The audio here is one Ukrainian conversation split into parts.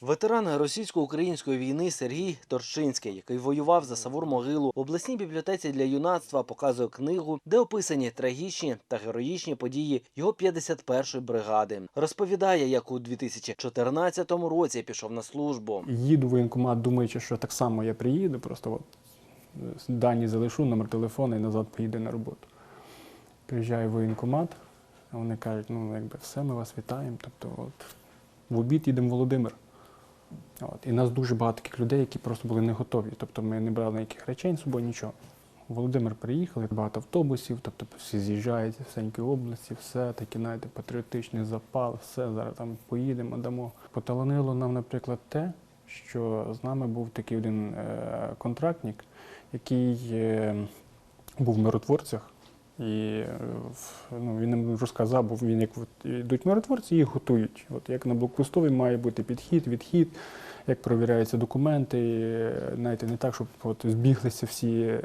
Ветеран російсько-української війни Сергій Торчинський, який воював за Савур могилу, в обласній бібліотеці для юнацтва показує книгу, де описані трагічні та героїчні події його 51-ї бригади. Розповідає, як у 2014 році пішов на службу. Їду в воєнкомат, думаючи, що так само я приїду, просто от е, дані залишу, номер телефону і назад поїду на роботу. Приїжджаю в воєнкомат, а вони кажуть, ну якби все, ми вас вітаємо. Тобто, от в обід їдемо в Володимир. От. І нас дуже багато таких людей, які просто були не готові. Тобто ми не брали ніяких речей з собою, нічого. У Володимир приїхали, багато автобусів, тобто всі з'їжджають з всенької області, все таке, знаєте, патріотичний запал, все, зараз там поїдемо, дамо. Поталанило нам, наприклад, те, що з нами був такий один е, контрактник, який е, був в миротворцях. І е, ну, він нам розказав, бо він як от йдуть миротворці, їх готують. От як на блокпостові має бути підхід, відхід, як перевіряються документи. е, Знаєте, не так, щоб от збіглися всі е,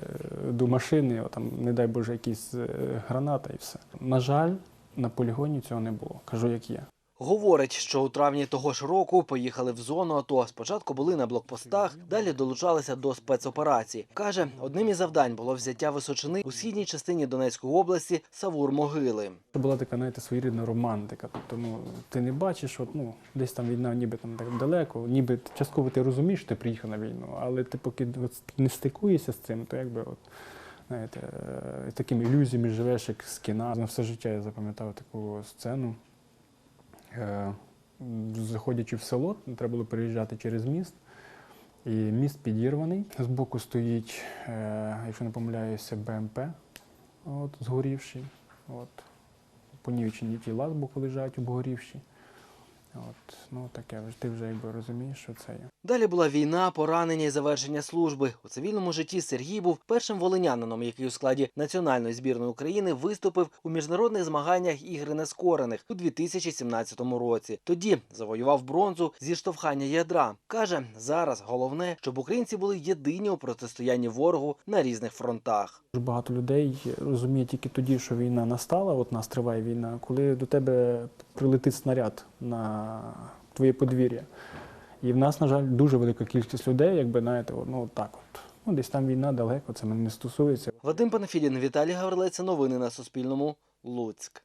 до машини, от, там, не дай Боже, якісь гранати граната і все. На жаль, на полігоні цього не було. Кажу, як є. Говорить, що у травні того ж року поїхали в зону АТО. Спочатку були на блокпостах, далі долучалися до спецоперацій. Каже, одним із завдань було взяття височини у східній частині Донецької області Савур могили. Це була така, знаєте, своєрідна романтика. Тобто, ну, ти не бачиш, от, ну, десь там війна ніби там так далеко, ніби частково ти розумієш, що ти приїхав на війну, але ти поки от не стикуєшся з цим, то якби от, знаєте, е, такими ілюзіями живеш, як з кіна. На все життя я запам'ятав таку сцену. Е, Заходячи в село, треба було переїжджати через міст. І міст підірваний. Збоку стоїть, е, якщо не помиляюся, БМП, от, згорівший. От, понівечені тіла з боку лежать обгорівші. От, ну таке, ти вже якби розумієш, що це є. Далі була війна, поранення і завершення служби. У цивільному житті Сергій був першим волинянином, який у складі національної збірної України виступив у міжнародних змаганнях ігри нескорених у 2017 році. Тоді завоював бронзу зі штовхання ядра. каже, зараз головне, щоб українці були єдині у протистоянні ворогу на різних фронтах. Багато людей розуміє тільки тоді, що війна настала, от нас триває війна, коли до тебе прилетить снаряд на твоє подвір'я. І в нас, на жаль, дуже велика кількість людей, якби знаєте, ну так от. Ну, десь там війна далеко, це мене не стосується. Вадим Панафідін, Віталій Гаврилець. Новини на Суспільному. Луцьк.